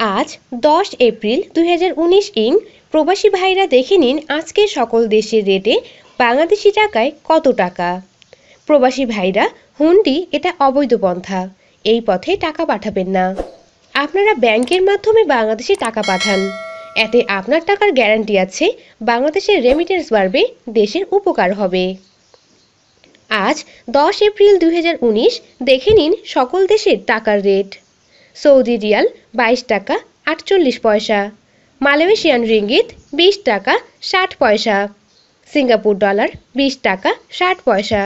আজ দশ এপ্রিল দুই হাজার উনিশ ইং প্রবাসী ভাইরা দেখে নিন আজকের সকল দেশের রেটে বাংলাদেশি টাকায় কত টাকা। প্রবাসী ভাইরা, হুন্ডি এটা অবৈধ পন্থা। এই পথে টাকা পাঠাবেন না। আপনারা ব্যাংকের মাধ্যমে বাংলাদেশে টাকা পাঠান। এতে আপনার টাকার গ্যারান্টি আছে, বাংলাদেশের রেমিটেন্স বাড়বে, দেশের উপকার হবে। আজ দশ এপ্রিল দুই হাজার উনিশ, দেখে নিন সকল দেশের টাকার রেট। সৌদি রিয়াল বাইশ টাকা আটচল্লিশ পয়সা, মালয়েশিয়ান রিঙ্গিত বিশ টাকা ষাট পয়সা, সিঙ্গাপুর ডলার বিশ টাকা ষাট পয়সা,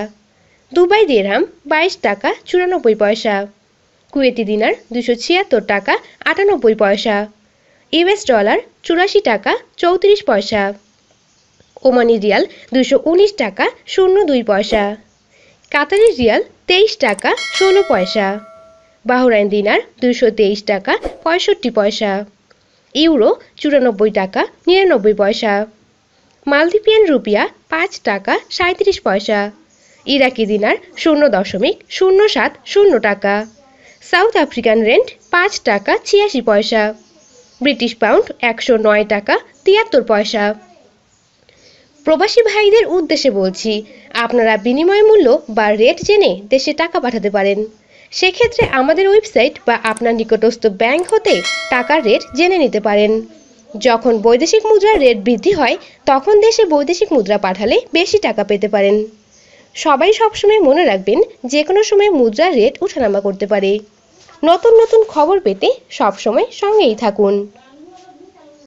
দুবাই দিরহাম বাইশ টাকা চুরানব্বই পয়সা, কুয়েতি দিনার দুশো ছিয়াত্তর টাকা আটানব্বই পয়সা, ইউএস ডলার চুরাশি টাকা চৌত্রিশ পয়সা, ওমানি রিয়াল দুশো উনিশ টাকা শূন্য দুই পয়সা, কাতারি রিয়াল তেইশ টাকা ষোলো পয়সা। বাহরাইন দিনার দুশো তেইশ টাকা, পঁয়ষট্টি পয়সা। ইউরো, চুরানব্বই টাকা, নিরানব্বই পয়সা। মালদ্বীপিয়ান রুপিয়া, পাঁচ টাকা সাঁত্রিশ পয়সা। ইরাকি দিনার শূন্য দশমিক শূন্য সাত শূন্য টাকা। সাউথ আফ্রিকান রেন্ট, পাঁচ টাকা, ছিয়াশি পয়সা। ব্রিটিশ পাউন্ড, একশো নয় টাকা, তিয়াত্তর পয়সা। প্রবাসী ভাইদের উদ্দেশ্যে বলছি, আপনারা বিনিময় মূল্য বা রেট জেনে দেশে টাকা পাঠাতে পারেন। সেক্ষেত্রে আমাদের ওয়েবসাইট বা আপনার নিকটস্থ ব্যাংক হতে টাকার রেট জেনে নিতে পারেন। যখন বৈদেশিক মুদ্রার রেট বৃদ্ধি হয়, তখন দেশে বৈদেশিক মুদ্রা পাঠালে বেশি টাকা পেতে পারেন। সবাই সবসময় মনে রাখবেন যে কোনো সময় মুদ্রার রেট উঠানামা করতে পারে। নতুন নতুন খবর পেতে সবসময় সঙ্গেই থাকুন।